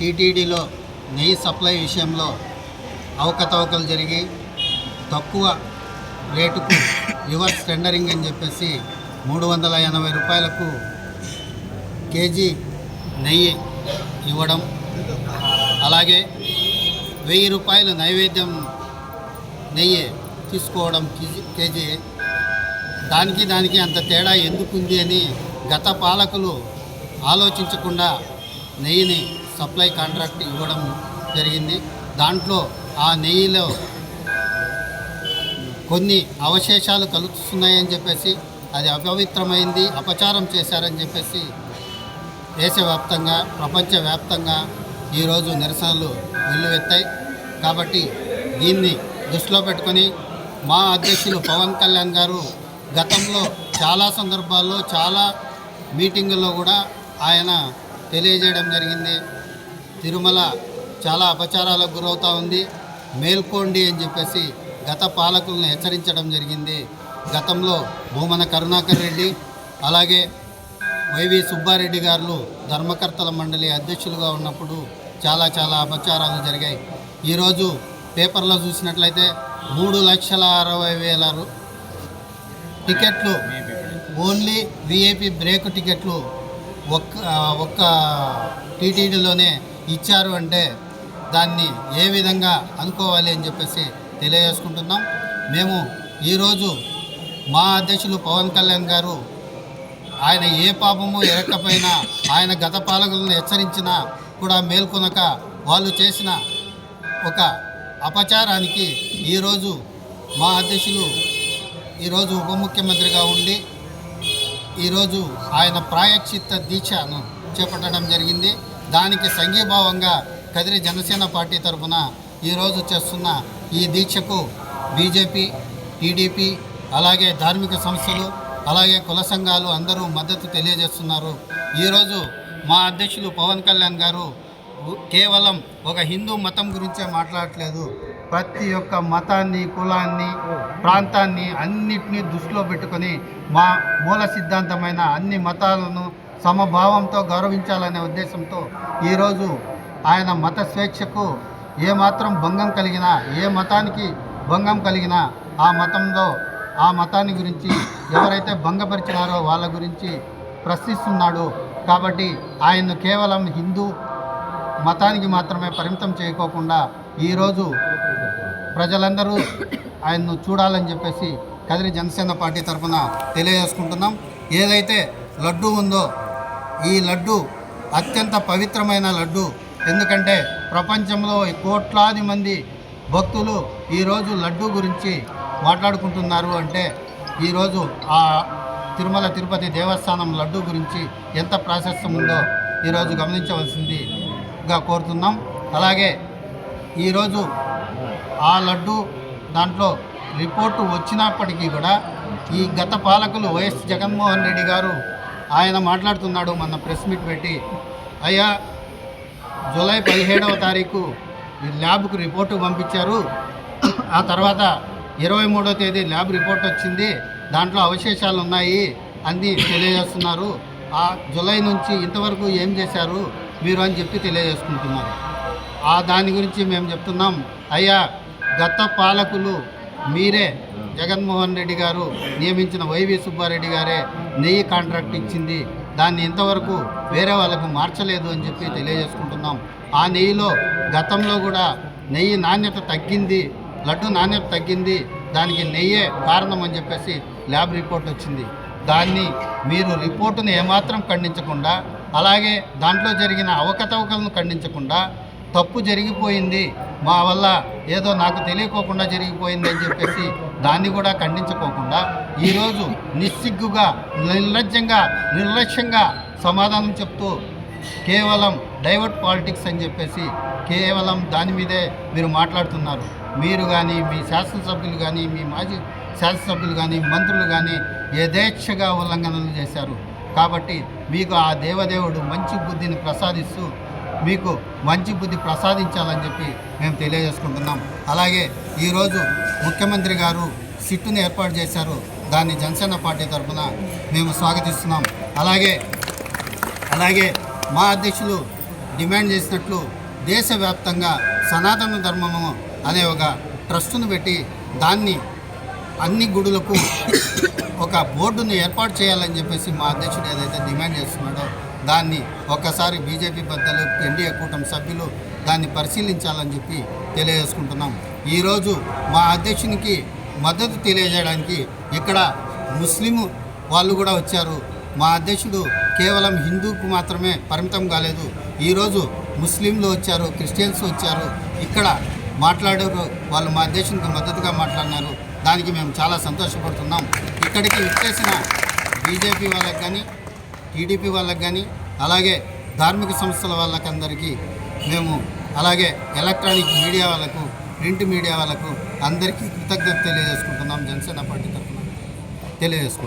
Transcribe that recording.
టీటీడీలో నెయ్యి సప్లై విషయంలో అవకతవకలు జరిగి తక్కువ రేటుకు రివర్స్ టెండరింగ్ అని చెప్పేసి మూడు వందల ఎనభై రూపాయలకు కేజీ నెయ్యి ఇవ్వడం. అలాగే వెయ్యి రూపాయలు నైవేద్యం నెయ్యి తీసుకోవడం కేజీ కేజీ. దానికి దానికి అంత తేడా ఎందుకుంది అని గత పాలకులు ఆలోచించకుండా నెయ్యిని సప్లై కాంట్రాక్ట్ ఇవ్వడం జరిగింది. దాంట్లో ఆ నెయ్యిలో కొన్ని అవశేషాలు కలుస్తున్నాయని చెప్పేసి అది అపవిత్రమైంది అపచారం చేశారని చెప్పేసి దేశవ్యాప్తంగా ప్రపంచవ్యాప్తంగా ఈరోజు నిరసనలు వెల్లువెత్తాయి. కాబట్టి దీన్ని దృష్టిలో పెట్టుకొని మా అధ్యక్షులు పవన్ కళ్యాణ్ గారు గతంలో చాలా సందర్భాల్లో చాలా మీటింగుల్లో కూడా ఆయన తెలియజేయడం జరిగింది. తిరుమల చాలా అపచారాలకు గురవుతూ ఉంది. మేల్కోండి అని చెప్పేసి గత పాలకులను హెచ్చరించడం జరిగింది. గతంలో భూమన కరుణాకర్ రెడ్డి అలాగే వైవి సుబ్బారెడ్డి గారు ధర్మకర్తల మండలి అధ్యక్షులుగా ఉన్నప్పుడు చాలా చాలా అపచారాలు జరిగాయి. ఈరోజు పేపర్లో చూసినట్లయితే మూడు లక్షల అరవై వేల టికెట్లు ఓన్లీ విఐపి బ్రేక్ టికెట్లు ఒక్క ఒక్క టీటీడీలోనే ఇచ్చారు అంటే దాన్ని ఏ విధంగా అనుకోవాలి అని చెప్పేసి తెలియజేసుకుంటున్నాం. మేము ఈరోజు మా అధ్యక్షులు పవన్ కళ్యాణ్ గారు ఆయన ఏ పాపము ఎరక్కపోయినా ఆయన గత పాలకులను హెచ్చరించినా కూడా మేల్కొనక వాళ్ళు చేసిన ఒక అపచారానికి ఈరోజు మా అధ్యక్షులు ఈరోజు ఉప ముఖ్యమంత్రిగా ఉండి ఈరోజు ఆయన ప్రాయశ్చిత్త దీక్షను చేపట్టడం జరిగింది. దానికి సంఘీభావంగా కదిరి జనసేన పార్టీ తరఫున ఈరోజు చేస్తున్న ఈ దీక్షకు బీజేపీ టీడీపీ అలాగే ధార్మిక సంస్థలు అలాగే కుల సంఘాలు అందరూ మద్దతు తెలియజేస్తున్నారు. ఈరోజు మా అధ్యక్షులు పవన్ కళ్యాణ్ గారు కేవలం ఒక హిందూ మతం గురించే మాట్లాడట్లేదు. ప్రతి ఒక్క మతాన్ని కులాన్ని ప్రాంతాన్ని అన్నిటినీ దృష్టిలో పెట్టుకొని మా మూల సిద్ధాంతమైన అన్ని మతాలను సమభావంతో గౌరవించాలనే ఉద్దేశంతో ఈరోజు ఆయన మత స్వేచ్ఛకు ఏమాత్రం భంగం కలిగినా ఏ మతానికి భంగం కలిగినా ఆ మతంలో ఆ మతాన్ని గురించి ఎవరైతే భంగపరిచినారో వాళ్ళ గురించి ప్రశ్నిస్తున్నాడు. కాబట్టి ఆయన్ను కేవలం హిందూ మతానికి మాత్రమే పరిమితం చేయకోకుండా ఈరోజు ప్రజలందరూ ఆయన్ను చూడాలని చెప్పేసి కదిరి జనసేన పార్టీ తరఫున తెలియజేసుకుంటున్నాం. ఏదైతే లడ్డు ఉందో ఈ లడ్డు అత్యంత పవిత్రమైన లడ్డు. ఎందుకంటే ప్రపంచంలో కోట్లాది మంది భక్తులు ఈరోజు లడ్డు గురించి మాట్లాడుకుంటున్నారు అంటే ఈరోజు ఆ తిరుమల తిరుపతి దేవస్థానం లడ్డు గురించి ఎంత ప్రాశస్యం ఉందో ఈరోజు గమనించవలసిందిగా కోరుతున్నాం. అలాగే ఈరోజు ఆ లడ్డు దాంట్లో రిపోర్టు వచ్చినప్పటికీ కూడా ఈ గత పాలకులు వైఎస్ జగన్మోహన్ రెడ్డి గారు ఆయన మాట్లాడుతున్నాడు మొన్న ప్రెస్ మీట్ పెట్టి అయ్యా జూలై పదిహేడవ తారీఖు ఈ ల్యాబ్కు రిపోర్టు పంపించారు. ఆ తర్వాత ఇరవై మూడో తేదీ ల్యాబ్ రిపోర్ట్ వచ్చింది. దాంట్లో అవశేషాలు ఉన్నాయి అని తెలియజేస్తున్నారు. ఆ జూలై నుంచి ఇంతవరకు ఏం చేశారు మీరు అని చెప్పి తెలియజేసుకుంటున్నారు. ఆ దాని గురించి మేము చెప్తున్నాం. అయ్యా గత పాలకులు మీరే జగన్మోహన్ రెడ్డి గారు నియమించిన వైవి సుబ్బారెడ్డి గారే నెయ్యి కాంట్రాక్ట్ ఇచ్చింది. దాన్ని ఇంతవరకు వేరే వాళ్ళకు మార్చలేదు అని చెప్పి తెలియజేసుకుంటున్నాం. ఆ నెయ్యిలో గతంలో కూడా నెయ్యి నాణ్యత తగ్గింది లడ్డు నాణ్యత తగ్గింది. దానికి నెయ్యే కారణం అని చెప్పేసి ల్యాబ్ రిపోర్ట్ వచ్చింది. దాన్ని మీరు రిపోర్టును ఏమాత్రం ఖండించకుండా అలాగే దాంట్లో జరిగిన అవకతవకలను ఖండించకుండా తప్పు జరిగిపోయింది. మా వల్ల ఏదో నాకు తెలియకోకుండా జరిగిపోయిందని చెప్పేసి దాన్ని కూడా ఖండించుకోకుండా ఈరోజు నిస్సిగ్గుగా నిర్లజ్జంగా నిర్లక్ష్యంగా సమాధానం చెప్తూ కేవలం డైవర్ట్ పాలిటిక్స్ అని చెప్పేసి కేవలం దాని మీదే మీరు మాట్లాడుతున్నారు. మీరు కానీ మీ శాసనసభ్యులు కానీ మీ మాజీ శాసనసభ్యులు కానీ మంత్రులు కానీ యథేచ్ఛగా ఉల్లంఘనలు చేశారు. కాబట్టి మీకు ఆ దేవదేవుడు మంచి బుద్ధిని ప్రసాదిస్తూ మీకు మంచి బుద్ధి ప్రసాదించాలని చెప్పి మేము తెలియజేసుకుంటున్నాం. అలాగే ఈరోజు ముఖ్యమంత్రి గారు సిట్టుని ఏర్పాటు చేశారు. దాన్ని జనసేన పార్టీ తరఫున మేము స్వాగతిస్తున్నాం. అలాగే అలాగే మా అధ్యక్షులు డిమాండ్ చేసినట్లు దేశవ్యాప్తంగా సనాతన ధర్మము అనే ఒక ట్రస్టును పెట్టి దాన్ని అన్ని గుడులకు ఒక బోర్డును ఏర్పాటు చేయాలని చెప్పేసి మా అధ్యక్షుడు ఏదైతే డిమాండ్ చేస్తున్నాడో దాన్ని ఒక్కసారి బీజేపీ పెద్దలు ఎన్డీఏ కూటమి సభ్యులు దాన్ని పరిశీలించాలని చెప్పి తెలియజేసుకుంటున్నాం. ఈరోజు మా అధ్యక్షునికి మద్దతు తెలియజేయడానికి ఇక్కడ ముస్లిం వాళ్ళు కూడా వచ్చారు. మా అధ్యక్షుడు కేవలం హిందూకు మాత్రమే పరిమితం కాలేదు. ఈరోజు ముస్లింలు వచ్చారు క్రిస్టియన్స్ వచ్చారు. ఇక్కడ మాట్లాడారు వాళ్ళు మా అధ్యక్షునికి మద్దతుగా మాట్లాడినారు. దానికి మేము చాలా సంతోషపడుతున్నాం. ఇక్కడికి వచ్చేసిన బీజేపీ వాళ్ళకి కానీ టీడీపీ వాళ్ళకి కానీ అలాగే ధార్మిక సంస్థల వాళ్ళకందరికీ మేము అలాగే ఎలక్ట్రానిక్ మీడియా వాళ్ళకు ప్రింట్ మీడియా వాళ్ళకు అందరికీ కృతజ్ఞత తెలియజేసుకుంటున్నాం జనసేన పార్టీ తరఫున. తెలియజేసుకుంటున్నాం.